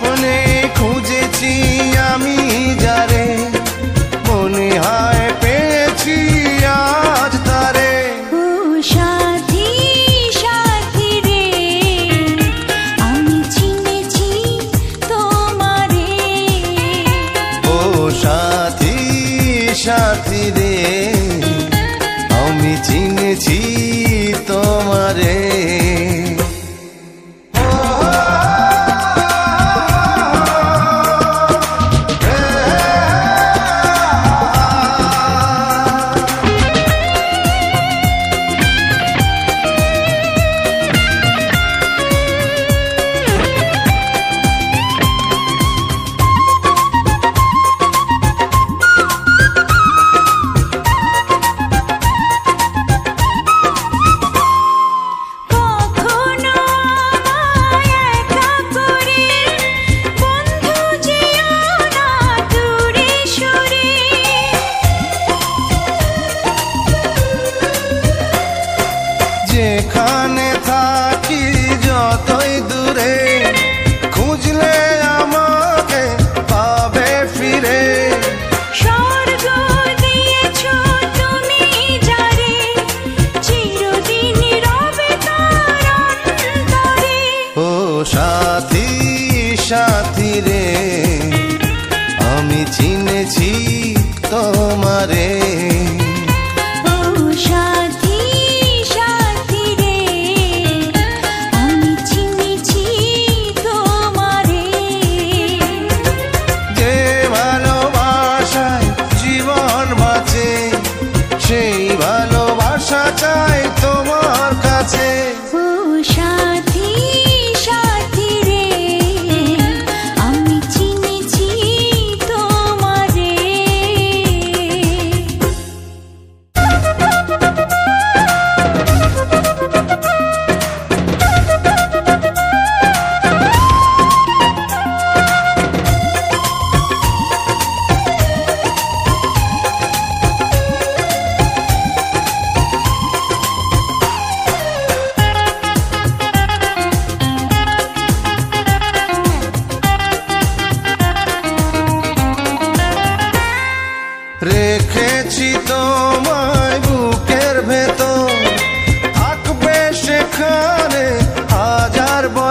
স্বপ্নে খুঁজেছি আমি যারে। মনে হয় পেয়েছি আজ তারে। সাথী সাথী রে ও সাথী সাথী রে আমি চিনেছি তোমারে। যেখানে থাকি যতই দূরে খুঁজলে আমাকে পাবে ফিরে। ও সাথী সাথী রে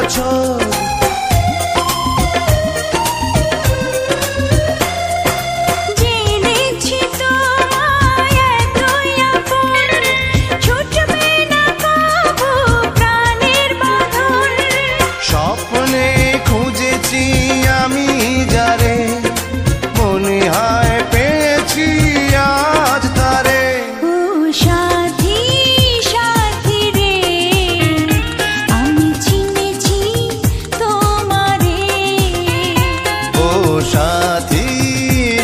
mucho.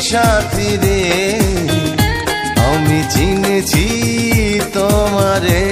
সাথী রে আমি চিনেছি তোমারে।